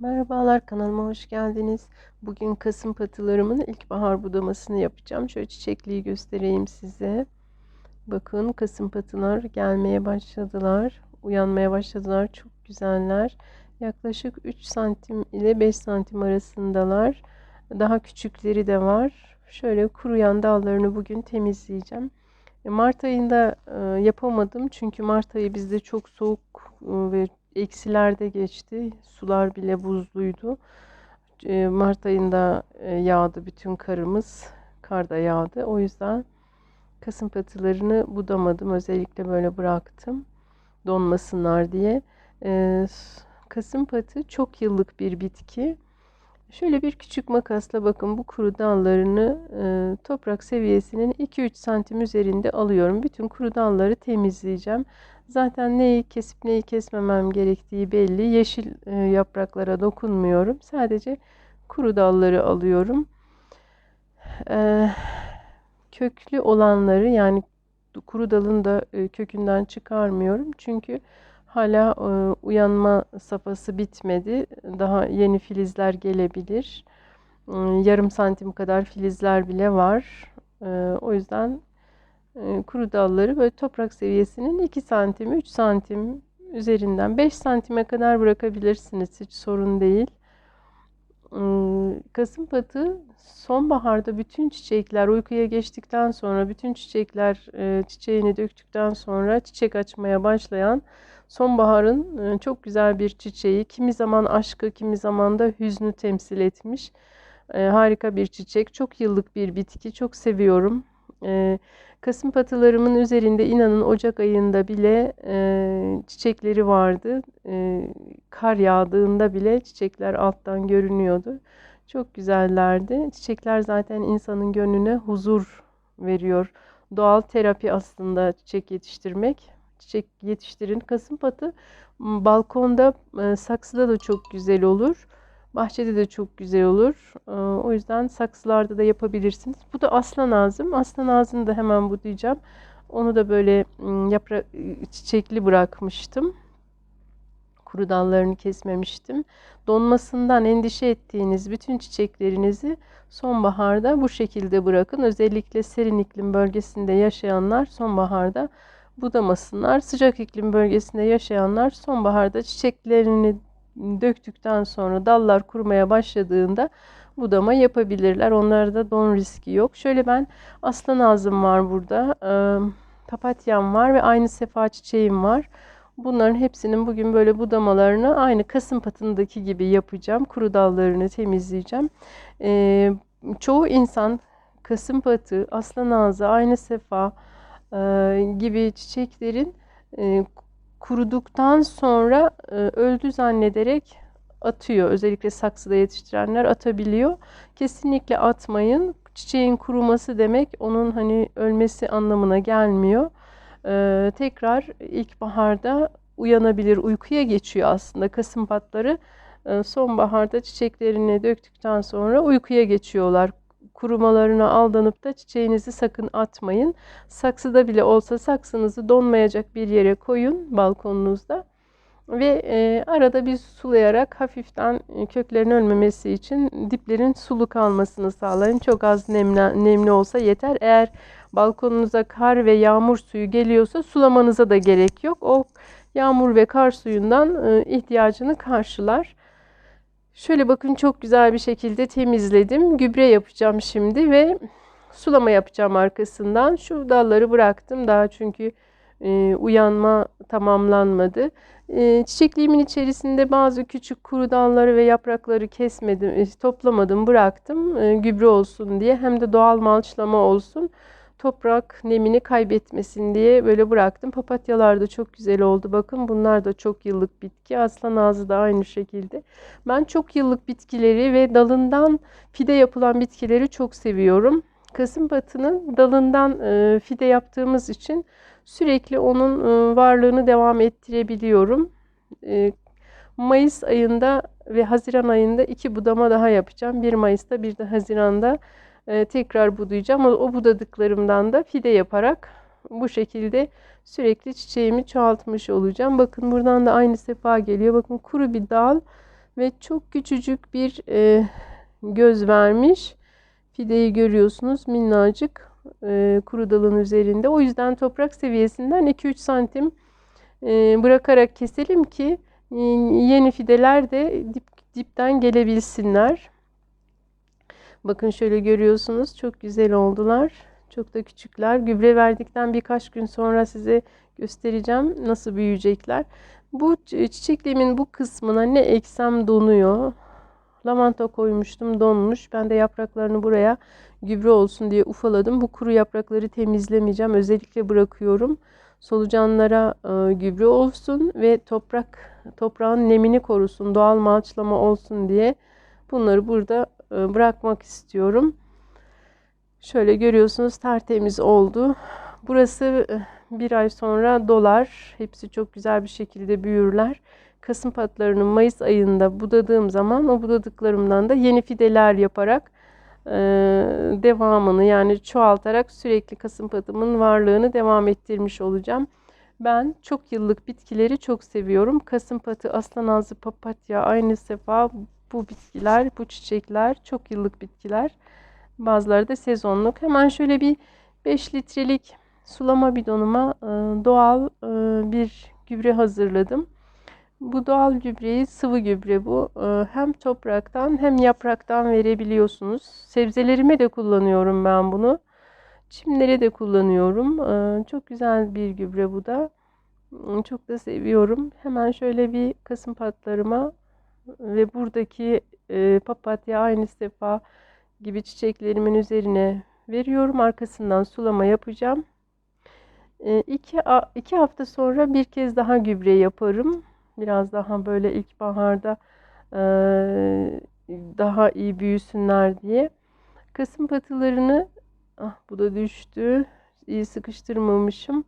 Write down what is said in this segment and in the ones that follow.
Merhabalar kanalıma hoş geldiniz. Bugün kasım patılarımın ilkbahar budamasını yapacağım. Şöyle çiçekliği göstereyim size. Bakın kasım patılar gelmeye başladılar. Uyanmaya başladılar. Çok güzeller. Yaklaşık 3 santim ile 5 santim arasındalar. Daha küçükleri de var. Şöyle kuruyan dallarını bugün temizleyeceğim. E, Mart ayında e, yapamadım çünkü Mart ayı bizde çok soğuk e, ve eksilerde geçti. Sular bile buzluydu. E, Mart ayında e, yağdı bütün karımız. Kar da yağdı. O yüzden kasım patılarını budamadım. Özellikle böyle bıraktım. Donmasınlar diye. E, kasım patı çok yıllık bir bitki. Şöyle bir küçük makasla bakın bu kuru dallarını e, toprak seviyesinin 2-3 santim üzerinde alıyorum. Bütün kuru dalları temizleyeceğim. Zaten neyi kesip neyi kesmemem gerektiği belli. Yeşil e, yapraklara dokunmuyorum. Sadece kuru dalları alıyorum. E, köklü olanları yani kuru dalın da e, kökünden çıkarmıyorum. Çünkü hala e, uyanma safhası bitmedi. Daha yeni filizler gelebilir. E, yarım santim kadar filizler bile var. E, o yüzden e, kuru dalları böyle toprak seviyesinin 2 santim, 3 santim üzerinden 5 santime kadar bırakabilirsiniz. Hiç sorun değil. Kasım patı sonbaharda bütün çiçekler uykuya geçtikten sonra bütün çiçekler e, çiçeğini döktükten sonra çiçek açmaya başlayan sonbaharın e, çok güzel bir çiçeği. Kimi zaman aşkı, kimi zaman da hüznü temsil etmiş. E, harika bir çiçek. Çok yıllık bir bitki. Çok seviyorum. Kasım patılarımın üzerinde inanın Ocak ayında bile e, çiçekleri vardı. E, kar yağdığında bile çiçekler alttan görünüyordu. Çok güzellerdi. Çiçekler zaten insanın gönlüne huzur veriyor. Doğal terapi aslında çiçek yetiştirmek. Çiçek yetiştirin. Kasım patı balkonda, e, saksıda da çok güzel olur. Bahçede de çok güzel olur. Ee, o yüzden saksılarda da yapabilirsiniz. Bu da aslan ağzım. Aslan ağzını da hemen budayacağım. Onu da böyle ıı, yaprak ıı, çiçekli bırakmıştım. Kuru dallarını kesmemiştim. Donmasından endişe ettiğiniz bütün çiçeklerinizi sonbaharda bu şekilde bırakın. Özellikle serin iklim bölgesinde yaşayanlar sonbaharda budamasınlar. Sıcak iklim bölgesinde yaşayanlar sonbaharda çiçeklerini döktükten sonra dallar kurumaya başladığında budama yapabilirler. Onlarda don riski yok. Şöyle ben aslan ağzım var burada. Papatyam var ve aynı sefa çiçeğim var. Bunların hepsinin bugün böyle budamalarını aynı kasım patındaki gibi yapacağım. Kuru dallarını temizleyeceğim. Çoğu insan kasım patı, aslan ağzı, aynı sefa gibi çiçeklerin kuruduktan sonra e, öldü zannederek atıyor. Özellikle saksıda yetiştirenler atabiliyor. Kesinlikle atmayın. Çiçeğin kuruması demek onun hani ölmesi anlamına gelmiyor. Ee, tekrar ilkbaharda uyanabilir, uykuya geçiyor aslında kasım patları. Ee, sonbaharda çiçeklerini döktükten sonra uykuya geçiyorlar kurumalarına aldanıp da çiçeğinizi sakın atmayın. Saksıda bile olsa saksınızı donmayacak bir yere koyun balkonunuzda. Ve e, arada bir sulayarak hafiften e, köklerin ölmemesi için diplerin sulu kalmasını sağlayın. Çok az nemli, nemli olsa yeter. Eğer balkonunuza kar ve yağmur suyu geliyorsa sulamanıza da gerek yok. O yağmur ve kar suyundan e, ihtiyacını karşılar. Şöyle bakın çok güzel bir şekilde temizledim. Gübre yapacağım şimdi ve sulama yapacağım arkasından. Şu dalları bıraktım daha çünkü e, uyanma tamamlanmadı. E, çiçekliğimin içerisinde bazı küçük kuru dalları ve yaprakları kesmedim, e, toplamadım, bıraktım. E, gübre olsun diye hem de doğal malçlama olsun toprak nemini kaybetmesin diye böyle bıraktım. Papatyalar da çok güzel oldu. Bakın bunlar da çok yıllık bitki. Aslan ağzı da aynı şekilde. Ben çok yıllık bitkileri ve dalından fide yapılan bitkileri çok seviyorum. Kasım batının dalından e, fide yaptığımız için sürekli onun e, varlığını devam ettirebiliyorum. E, Mayıs ayında ve Haziran ayında iki budama daha yapacağım. 1 Mayıs'ta bir de Haziran'da e, tekrar budayacağım. O, o budadıklarımdan da fide yaparak bu şekilde sürekli çiçeğimi çoğaltmış olacağım. Bakın buradan da aynı sefa geliyor. Bakın kuru bir dal Ve çok küçücük bir e, göz vermiş. Fideyi görüyorsunuz minnacık e, kuru dalın üzerinde. O yüzden toprak seviyesinden 2-3 santim e, bırakarak keselim ki e, yeni fideler de dip, dipten gelebilsinler. Bakın şöyle görüyorsunuz çok güzel oldular. Çok da küçükler. Gübre verdikten birkaç gün sonra size göstereceğim nasıl büyüyecekler. Bu çiçekliğimin bu kısmına ne eksem donuyor. Lavanta koymuştum donmuş. Ben de yapraklarını buraya gübre olsun diye ufaladım. Bu kuru yaprakları temizlemeyeceğim. Özellikle bırakıyorum. Solucanlara e, gübre olsun ve toprak toprağın nemini korusun. Doğal malçlama olsun diye bunları burada bırakmak istiyorum. Şöyle görüyorsunuz tertemiz oldu. Burası e, bir ay sonra dolar. Hepsi çok güzel bir şekilde büyürler. Kasım patlarını Mayıs ayında budadığım zaman o budadıklarımdan da yeni fideler yaparak e, devamını yani çoğaltarak sürekli kasım patımın varlığını devam ettirmiş olacağım. Ben çok yıllık bitkileri çok seviyorum. Kasım patı, aslan ağzı, papatya, aynı sefa bu bitkiler, bu çiçekler çok yıllık bitkiler. Bazıları da sezonluk. Hemen şöyle bir 5 litrelik sulama bidonuma e, doğal e, bir gübre hazırladım. Bu doğal gübreyi sıvı gübre bu. E, hem topraktan hem yapraktan verebiliyorsunuz. Sebzelerime de kullanıyorum ben bunu. Çimlere de kullanıyorum. Çok güzel bir gübre bu da. Çok da seviyorum. Hemen şöyle bir kasım patlarıma ve buradaki papatya aynı sefa gibi çiçeklerimin üzerine veriyorum. Arkasından sulama yapacağım. E, iki, iki hafta sonra bir kez daha gübre yaparım. Biraz daha böyle ilkbaharda e, daha iyi büyüsünler diye. Kasım patılarını ah bu da düştü. İyi sıkıştırmamışım.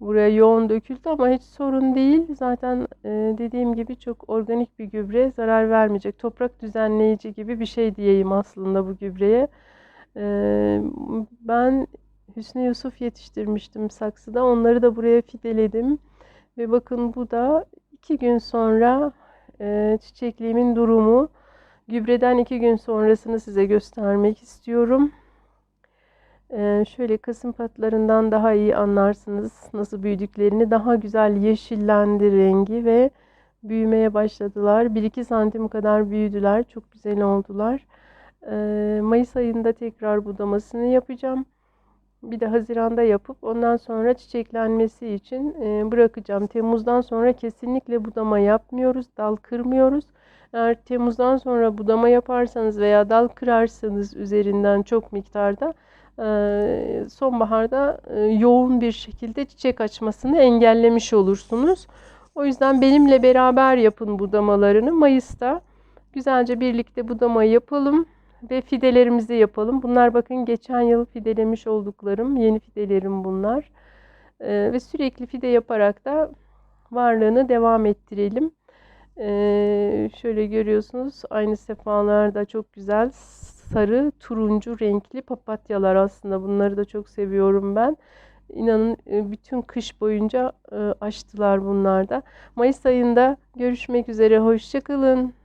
Buraya yoğun döküldü ama hiç sorun değil. Zaten e, dediğim gibi çok organik bir gübre zarar vermeyecek. Toprak düzenleyici gibi bir şey diyeyim aslında bu gübreye. E, ben Hüsnü Yusuf yetiştirmiştim saksıda. Onları da buraya fideledim. Ve bakın bu da iki gün sonra e, çiçekliğimin durumu. Gübreden iki gün sonrasını size göstermek istiyorum. Ee, şöyle kasım patlarından daha iyi anlarsınız nasıl büyüdüklerini. Daha güzel yeşillendi rengi ve büyümeye başladılar. 1-2 santim kadar büyüdüler. Çok güzel oldular. Ee, Mayıs ayında tekrar budamasını yapacağım. Bir de Haziran'da yapıp ondan sonra çiçeklenmesi için e, bırakacağım. Temmuz'dan sonra kesinlikle budama yapmıyoruz. Dal kırmıyoruz. Eğer Temmuz'dan sonra budama yaparsanız veya dal kırarsanız üzerinden çok miktarda sonbaharda yoğun bir şekilde çiçek açmasını engellemiş olursunuz. O yüzden benimle beraber yapın budamalarını. Mayıs'ta güzelce birlikte budama yapalım ve fidelerimizi yapalım. Bunlar bakın geçen yıl fidelemiş olduklarım, yeni fidelerim bunlar. Ve sürekli fide yaparak da varlığını devam ettirelim. Ee, şöyle görüyorsunuz aynı sefalarda çok güzel sarı turuncu renkli papatyalar aslında bunları da çok seviyorum ben. İnanın e, bütün kış boyunca e, açtılar bunlar da. Mayıs ayında görüşmek üzere. Hoşçakalın.